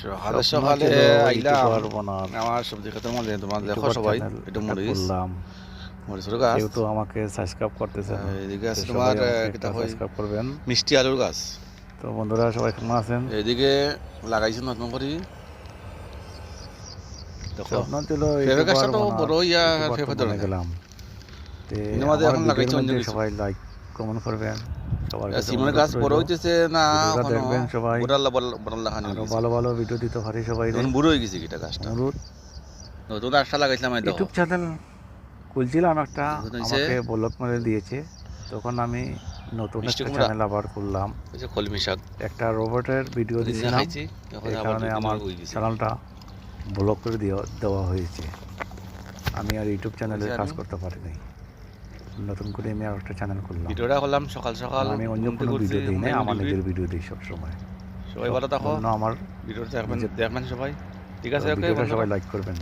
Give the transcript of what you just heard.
সকালে সকালে আইলাম। আমার সবজি খেতে মনে তোমার দেখো সবাই একটু মরিচ। মরিচের গাছ কেউ তো আমাকে সাবস্ক্রাইব করতেছে এদিকে আছে তোমার হয় সাবস্ক্রাইব করবেন। মিষ্টি আলুর গাছ। তো বন্ধুরা সবাই কেমন আছেন? এদিকে লাগাইছে নতুন করে। দেখো ফেভার গাছটা তো বড় ইয়া ফেভার ধরে গেলাম। আমার এখন লাগাইছে। সবাই লাইক কমেন্ট করবেন সবার কাছে সিমনের অনুরোধ গাছ বড় হইতেছে না দেখবেন সবাই। বুড়াল্লা বড়াল্লা খানি আরও ভালো ভালো ভিডিও দিতে পারি সবাই বুড়ো হয়ে গেছে কিটা গাছটা নতুন রাস্তা লাগাইছিলাম ইউটিউব চ্যানেল খুলছিলাম একটা আমাকে ব্লক মেরে দিয়েছে। তখন আমি নতুন একটা চ্যানেল আবার খুললাম। একটা রোবটের ভিডিও দিয়েছিলাম এই কারণে আমার চ্যানেলটা ব্লক করে দেওয়া দেওয়া হয়েছে। আমি আর ইউটিউব চ্যানেলে কাজ করতে পারিনি। নতুন করে আমি আর একটা চ্যানেল খুললাম। ভিডিওটা করলাম সকাল সকাল আমি অন্য কোনো ভিডিও দিই না আমার নিজের ভিডিও দিই সব সময় সবাই ভালো থাকো। না আমার ভিডিওটা দেখবেন দেখবেন সবাই। ঠিক আছে ওকে সবাই লাইক করবেন।